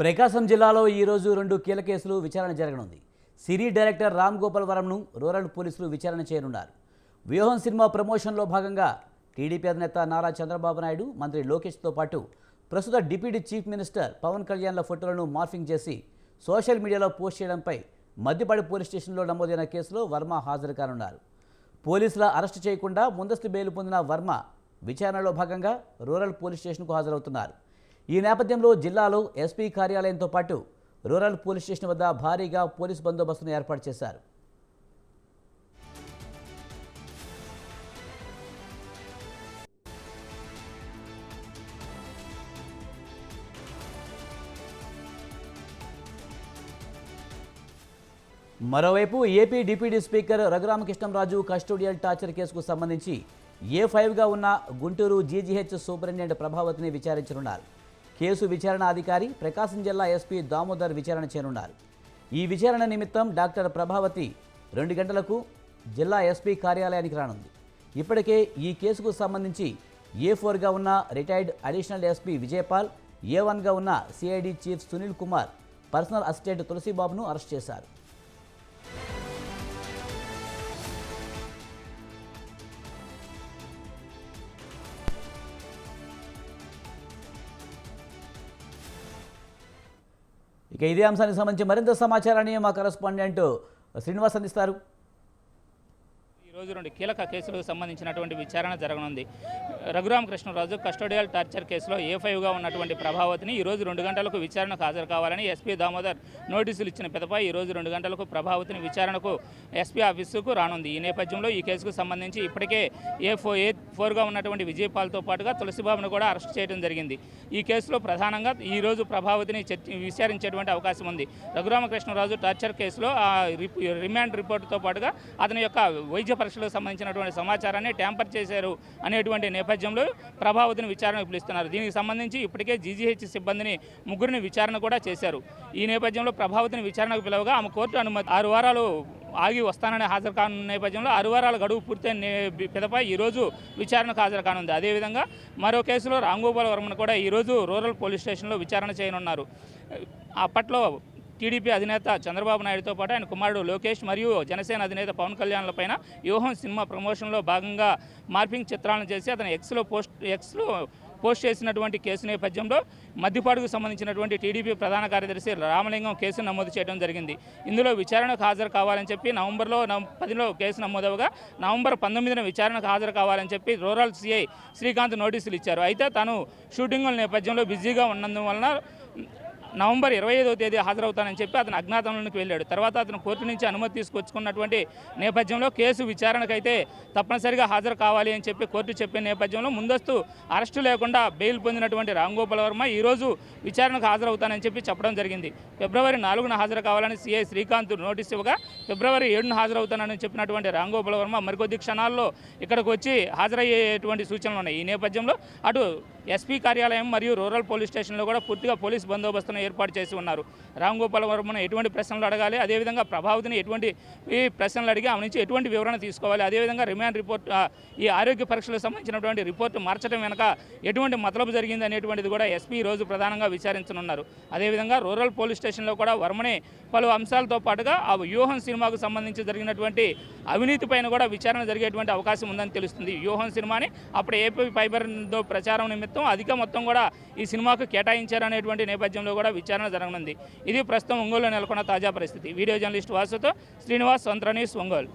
ప్రకాశం జిల్లాలో ఈరోజు రెండు కీలక కేసులు విచారణ జరగనుంది. సిరీ డైరెక్టర్ రామ్ గోపాల్ వరంను రూరల్ పోలీసులు విచారణ చేయనున్నారు. వ్యూహం సినిమా ప్రమోషన్లో భాగంగా టీడీపీ అధినేత నారా చంద్రబాబు నాయుడు మంత్రి లోకేష్తో పాటు ప్రస్తుత డిప్యూటీ చీఫ్ మినిస్టర్ పవన్ కళ్యాణ్ల ఫోటోలను మార్ఫింగ్ చేసి సోషల్ మీడియాలో పోస్ట్ చేయడంపై మద్దిపాడు పోలీస్ స్టేషన్లో నమోదైన కేసులో వర్మ హాజరు కానున్నారు. పోలీసుల అరెస్టు చేయకుండా ముందస్తు బెయిల్ పొందిన వర్మ విచారణలో భాగంగా రూరల్ పోలీస్ స్టేషన్కు హాజరవుతున్నారు. ఈ నేపథ్యంలో జిల్లాలో ఎస్పీ కార్యాలయంతో పాటు రూరల్ పోలీస్ స్టేషన్ వద్ద భారీగా పోలీస్ బందోబస్తును ఏర్పాటు చేశారు. మరోవైపు AP deputy speaker Raghuramakrishnamraju custodial torture కేసుకు సంబంధించి ఏ ఫైవ్గా ఉన్న గుంటూరు జీజీహెచ్ సూపరింటెండెంట్ ప్రభావతిని విచారించనున్నారు. కేసు విచారణ అధికారి ప్రకాశం జిల్లా ఎస్పీ దామోదర్ విచారణ చేయనున్నారు. ఈ విచారణ నిమిత్తం డాక్టర్ ప్రభావతి రెండు గంటలకు జిల్లా ఎస్పీ కార్యాలయానికి రానుంది. ఇప్పటికే ఈ కేసుకు సంబంధించి ఏ ఫోర్గా ఉన్న retired additional SP Vijayapal A వన్గా ఉన్న CID chief Sunil Kumar personal assistant తులసిబాబును arrest చేశారు. ఇక ఇదే అంశానికి సంబంధించి మరింత సమాచారాన్ని మా కరస్పాండెంట్ శ్రీనివాస్ అందిస్తారు. ఈ రోజు రెండు కీలక కేసులకు సంబంధించినటువంటి విచారణ జరగనుంది. రఘురామకృష్ణరాజు కస్టోడియల్ టార్చర్ కేసులో ఏ ఫైవ్గా ఉన్నటువంటి ప్రభావతిని ఈ రోజు రెండు గంటలకు విచారణకు హాజరు కావాలని ఎస్పీ దామోదర్ నోటీసులు ఇచ్చిన పిదపై ఈరోజు రెండు గంటలకు ప్రభావతిని విచారణకు ఎస్పీ ఆఫీసుకు రానుంది. ఈ నేపథ్యంలో ఈ కేసుకు సంబంధించి ఇప్పటికే ఏ ఫో ఏ ఫోర్గా ఉన్నటువంటి విజయపాల్తో పాటుగా తులసిబాబును కూడా అరెస్ట్ చేయడం జరిగింది. ఈ కేసులో ప్రధానంగా ఈరోజు ప్రభావతిని విచారించేటువంటి అవకాశం ఉంది. రఘురామకృష్ణరాజు టార్చర్ కేసులో ఆ రిమాండ్ రిపోర్టుతో పాటుగా అతని యొక్క వైద్య పరీక్షలకు సంబంధించినటువంటి సమాచారాన్ని ట్యాంపర్ చేశారు అనేటువంటి నేపథ్యంలో ప్రభావతిని విచారణకు పిలుస్తున్నారు. దీనికి సంబంధించి ఇప్పటికే జీజీహెచ్ సిబ్బందిని ముగ్గురిని విచారణ కూడా చేశారు. ఈ నేపథ్యంలో ప్రభావతిని విచారణకు పిలవగా ఆమె కోర్టు అనుమతి ఆరు వారాలు ఆగి వస్తానని హాజరు కానున్న నేపథ్యంలో ఆరు వారాల గడువు పూర్తయిన పిదపై ఈరోజు విచారణకు హాజరు కానుంది. అదేవిధంగా మరో కేసులో రాంగోపాల్ వర్మను కూడా ఈరోజు రూరల్ పోలీస్ స్టేషన్లో విచారణ చేయనున్నారు. అప్పట్లో టీడీపీ అధినేత చంద్రబాబు నాయుడుతో పాటు ఆయన కుమారుడు లోకేష్ మరియు జనసేన అధినేత పవన్ కళ్యాణ్లపైన వ్యూహం సినిమా ప్రమోషన్లో భాగంగా మార్పింగ్ చిత్రాలను చేసి అతను ఎక్స్లో పోస్ట్ ఎక్స్లో పోస్ట్ చేసినటువంటి కేసు నేపథ్యంలో మద్దిపాడుకు సంబంధించినటువంటి టీడీపీ ప్రధాన కార్యదర్శి రామలింగం కేసు నమోదు చేయడం జరిగింది. ఇందులో విచారణకు హాజరు కావాలని చెప్పి నవంబర్లో పదిలో కేసు నమోదవగా నవంబర్ పంతొమ్మిదిన విచారణకు హాజరు కావాలని చెప్పి రూరల్ సిఐ శ్రీకాంత్ నోటీసులు ఇచ్చారు. అయితే తను షూటింగుల నేపథ్యంలో బిజీగా ఉన్నందువలన నవంబర్ ఇరవై ఐదవ తేదీ హాజరవుతానని చెప్పి అతను అజ్ఞాతంలోకి వెళ్ళాడు. తర్వాత అతను కోర్టు నుంచి అనుమతి తీసుకొచ్చుకున్నటువంటి నేపథ్యంలో కేసు విచారణకైతే తప్పనిసరిగా హాజరు కావాలి అని చెప్పి కోర్టు చెప్పిన నేపథ్యంలో ముందస్తు అరెస్టు లేకుండా బెయిల్ పొందినటువంటి రాంగోపాల్ వర్మ ఈరోజు విచారణకు హాజరవుతానని చెప్పి చెప్పడం జరిగింది. ఫిబ్రవరి నాలుగున హాజరు కావాలని సీఐ శ్రీకాంత్ నోటీస్ ఇవ్వగా ఫిబ్రవరి ఏడున హాజరవుతానని చెప్పినటువంటి రాంగోపాల్ వర్మ మరికొద్ది క్షణాల్లో ఇక్కడికి వచ్చి హాజరయ్యేటువంటి సూచనలు ఉన్నాయి. ఈ నేపథ్యంలో అటు ఎస్పీ కార్యాలయం మరియు రూరల్ పోలీస్ స్టేషన్లో కూడా పూర్తిగా పోలీస్ బందోబస్తును ఏర్పాటు చేసి ఉన్నారు. రామ్ గోపాల్ వర్మను ఎటువంటి ప్రశ్నలు అడగాలి? అదేవిధంగా ప్రభావితిని ఎటువంటి ప్రశ్నలు అడిగి ఆమె నుంచి ఎటువంటి వివరణ తీసుకోవాలి? అదేవిధంగా రిమాండ్ రిపోర్ట్ ఈ ఆరోగ్య పరీక్షలకు సంబంధించినటువంటి రిపోర్టు మార్చడం వెనక ఎటువంటి మతలబు జరిగింది అనేటువంటిది కూడా ఎస్పీ ఈరోజు రోజు ప్రధానంగా విచారించనున్నారు. అదేవిధంగా రూరల్ పోలీస్ స్టేషన్లో కూడా వర్మని పలు అంశాలతో పాటుగా ఆ వ్యూహం సినిమాకు సంబంధించి జరిగినటువంటి అవినీతి పైన కూడా విచారణ జరిగేటువంటి అవకాశం ఉందని తెలుస్తుంది. వ్యూహం సినిమాని అప్పుడు ఏపీ ఫైబర్ ప్రచారం నిమిత్తం మొత్తం అధిక మొత్తం కూడా ఈ సినిమాకు కేటాయించారనేటువంటి నేపథ్యంలో కూడా విచారణ జరగనుంది. ఇది ప్రస్తుతం ఒంగోలులో నెలకొన్న తాజా పరిస్థితి. వీడియో జర్నలిస్ట్ వాసుతో శ్రీనివాస్ సంత్ర న్యూస్ ఒంగోలు.